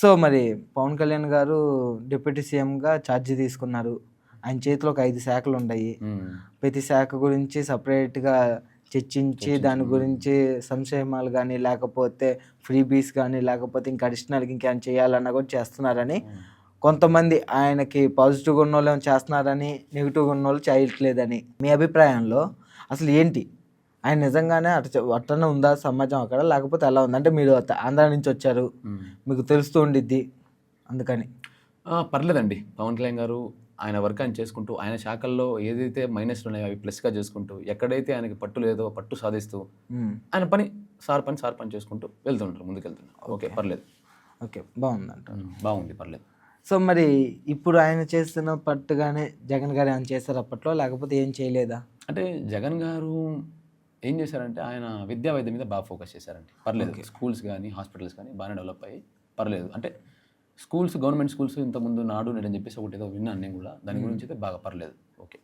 So మరి పవన్ కళ్యాణ్ గారు deputy సీఎంగా ఛార్జీ తీసుకున్నారు. ఆయన చేతిలో ఒక ఐదు శాఖలు ఉన్నాయి. ప్రతి శాఖ గురించి సపరేట్గా చర్చించి దాని గురించి సంక్షేమాలు కానీ లేకపోతే ఫ్రీబీస్ కానీ లేకపోతే ఇంకా అడిషనల్గా ఇంకేమైనా చేయాలన్నా కూడా చేస్తున్నారని కొంతమంది ఆయనకి పాజిటివ్గా ఉన్న వాళ్ళు చేస్తున్నారని నెగిటివ్గా ఉన్న వాళ్ళు చేయట్లేదని. మీ అభిప్రాయంలో అసలు ఏంటి? ఆయన నిజంగానే అట అట్టనే ఉందా సమాజం అక్కడ? లేకపోతే ఎలా ఉంది? అంటే మీరు ఆంధ్ర నుంచి వచ్చారు. మీకు తెలుస్తూ ఉండిద్ది అందుకని. పర్లేదండి. పవన్ కళ్యాణ్ గారు ఆయన వర్క్ ఆయన చేసుకుంటూ ఆయన శాఖల్లో ఏదైతే మైనస్లు ఉన్నాయో అవి ప్లస్గా చేసుకుంటూ ఎక్కడైతే ఆయనకి పట్టు లేదో పట్టు సాధిస్తూ. ఆయన పని సార్ పని సార్ పని చేసుకుంటూ వెళ్తుంటారు ముందుకు వెళ్తున్నారు ఓకే పర్లేదు. ఓకే బాగుందంట. బాగుంది పర్లేదు. సో మరి ఇప్పుడు ఆయన చేస్తున్న పట్టుగానే జగన్ గారు ఏమైనా చేశారు అప్పట్లో? లేకపోతే ఏం చేయలేదా? అంటే జగన్ గారు ఏం చేశారంటే ఆయన విద్యా వైద్యం మీద బాగా ఫోకస్ చేశారండి. పర్లేదు స్కూల్స్ కానీ హాస్పిటల్స్ కానీ బాగానే డెవలప్ అయ్యి పర్లేదు. అంటే స్కూల్స్ గవర్నమెంట్ స్కూల్స్ ఇంతకుముందు నాడు నేడని చెప్పేసి ఒకటి ఏదో విన్నాను నేను కూడా. దాని గురించి అయితే బాగా పర్లేదు. ఓకే.